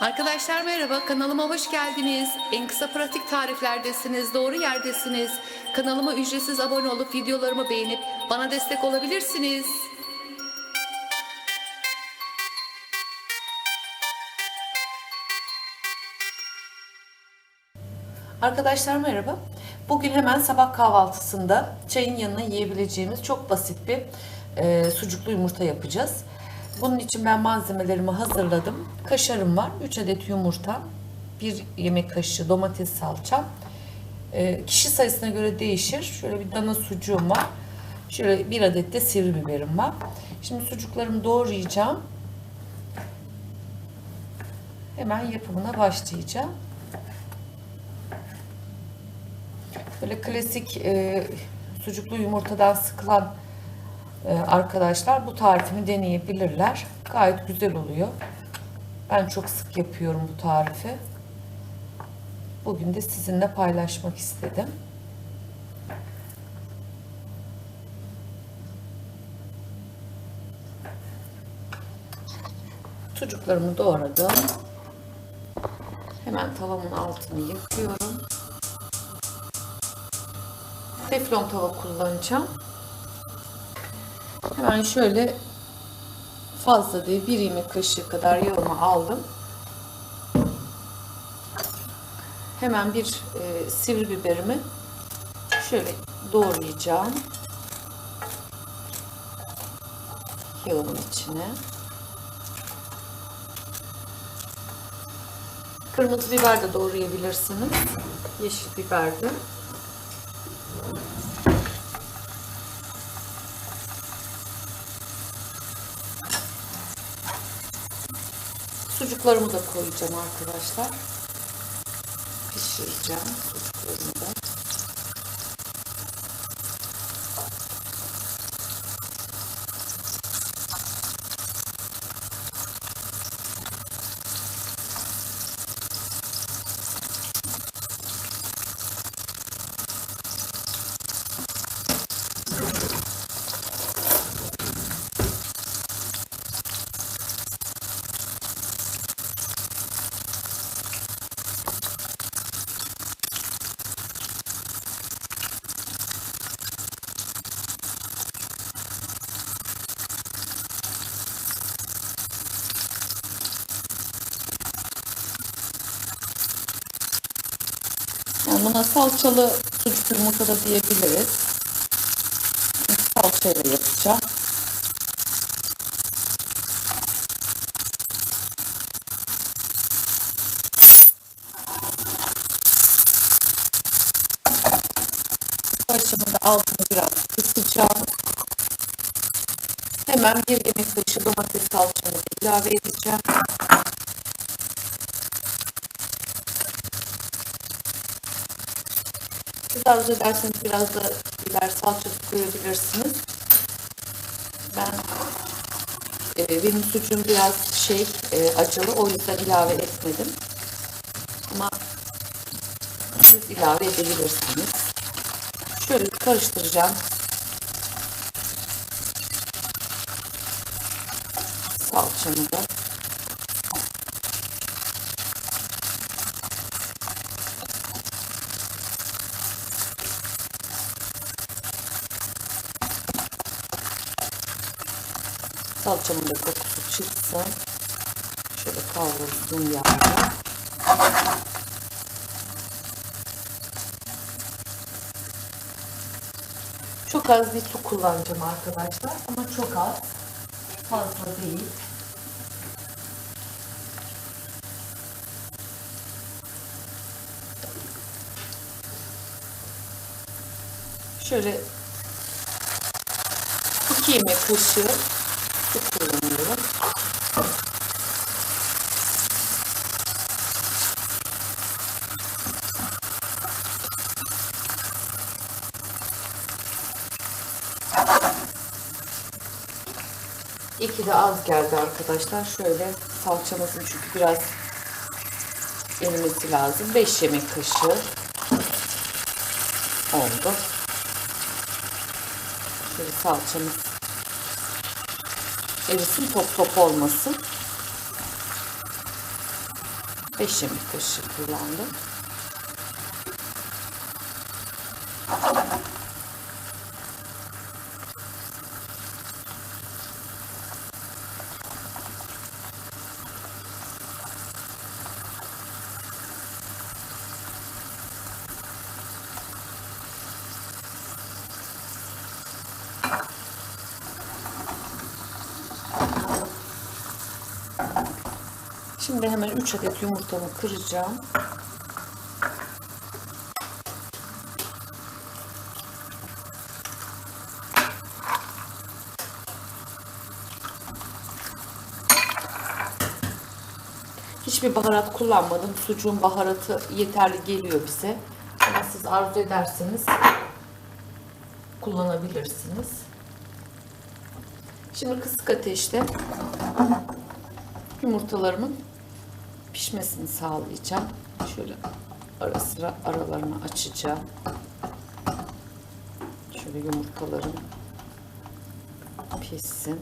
Arkadaşlar merhaba, kanalıma hoş geldiniz. En kısa pratik tariflerdesiniz, doğru yerdesiniz. Kanalıma ücretsiz abone olup videolarımı beğenip bana destek olabilirsiniz. Arkadaşlar merhaba. Bugün hemen sabah kahvaltısında çayın yanına yiyebileceğimiz çok basit bir e, sucuklu yumurta yapacağız. Bunun için ben malzemelerimi hazırladım. Kaşarım var, 3 adet yumurta, 1 yemek kaşığı domates salçam. E, kişi sayısına göre değişir. Şöyle bir dana sucuğum var. Şöyle bir adet de sivri biberim var. Şimdi sucuklarımı doğrayacağım. Hemen yapımına başlayacağım. Böyle klasik e, sucuklu yumurtadan sıkılan arkadaşlar bu tarifimi deneyebilirler. Gayet güzel oluyor. Ben çok sık yapıyorum bu tarifi. Bugün de sizinle paylaşmak istedim. Sucuklarımı doğradım. Hemen tavamın altını yıkıyorum. Teflon tava kullanacağım. Hemen şöyle fazla değil bir yemek kaşığı kadar yağımı aldım. Hemen bir e, sivri biberimi şöyle doğrayacağım. Yağın içine. Kırmızı biber de doğrayabilirsiniz. Yeşil biber de. Sucuklarımı da koyacağım arkadaşlar. Pişireceğim sucuklarımı da. Buna salçalı sucuk yumurta da diyebiliriz. Salçayla yapacağım. Başımı da altını biraz kısacağım. Hemen bir yemek kaşığı domates salçamı ilave edeceğim. Siz arzu ederseniz biraz da biber salçası koyabilirsiniz. Ben e, benim sucuğum biraz şey e, acılı o yüzden ilave etmedim. Ama siz ilave edebilirsiniz. Şöyle karıştıracağım. Salçamı da. Salçamın da kokusu çıksın. Şöyle kavrulsun yağda. Çok az bir su kullanacağım arkadaşlar ama çok az. Fazla değil. Şöyle 2 yemek kaşığı su kullanıyorum. İki de az geldi arkadaşlar. Şöyle salçamızın çünkü biraz erimesi lazım. 5 yemek kaşığı oldu. Şöyle salçamız erisin top top olmasın. 5 yemek kaşığı kullandım. Şimdi hemen 3 adet yumurtamı kıracağım. Hiçbir baharat kullanmadım. Sucuğun baharatı yeterli geliyor bize. Ama siz arzu ederseniz kullanabilirsiniz. Şimdi kısık ateşte yumurtalarımın pişmesini sağlayacağım. Şöyle ara sıra aralarını açacağım. Şöyle yumurtalarım pişsin.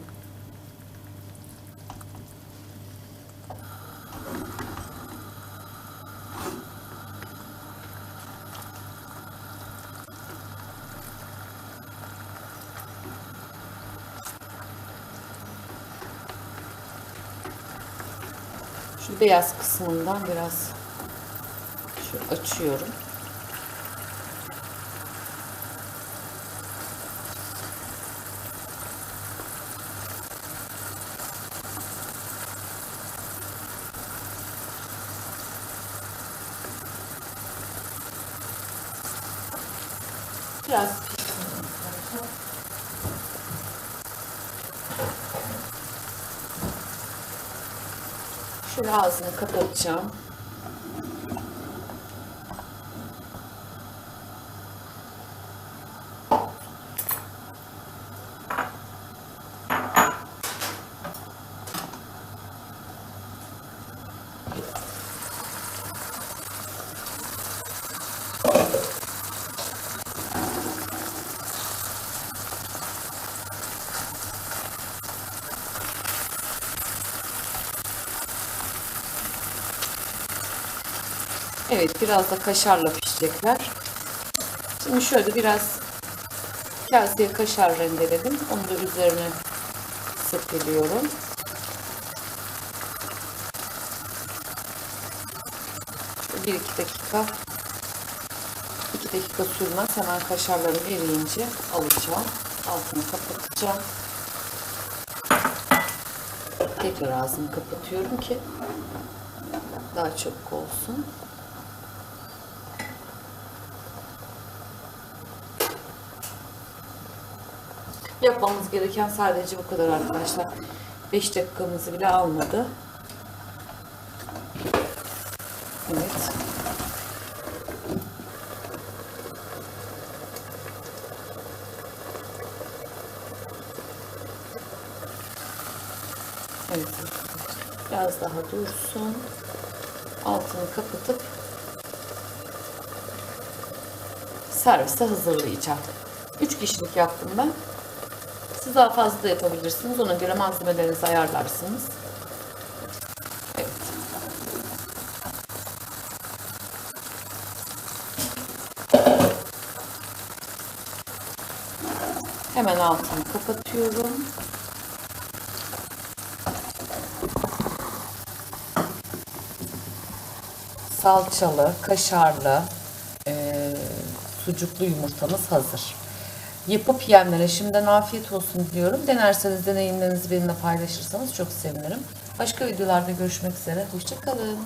Şu beyaz kısmından biraz şu açıyorum. Biraz pişsin. Ağzını kapatacağım. Evet biraz da kaşarla pişecekler. Şimdi şöyle biraz kaseye kaşar rendeledim. Onu da üzerine sepeliyorum. Bir iki dakika iki dakika sürmez. Hemen kaşarlarım eriyince alacağım. Altını kapatacağım. Tekrar ağzını kapatıyorum ki daha çabuk olsun. Yapmamız gereken sadece bu kadar arkadaşlar. 5 dakikamızı bile almadı. Evet. Evet. Biraz daha dursun. Altını kapatıp servise hazırlayacağım. 3 kişilik yaptım ben. Siz daha fazla yapabilirsiniz. Ona göre malzemelerinizi ayarlarsınız. Hemen altını kapatıyorum. Salçalı, kaşarlı, eee, sucuklu yumurtamız hazır. Yapıp yiyenlere şimdiden afiyet olsun diliyorum. Denerseniz deneyimlerinizi benimle paylaşırsanız çok sevinirim. Başka videolarda görüşmek üzere. Hoşçakalın.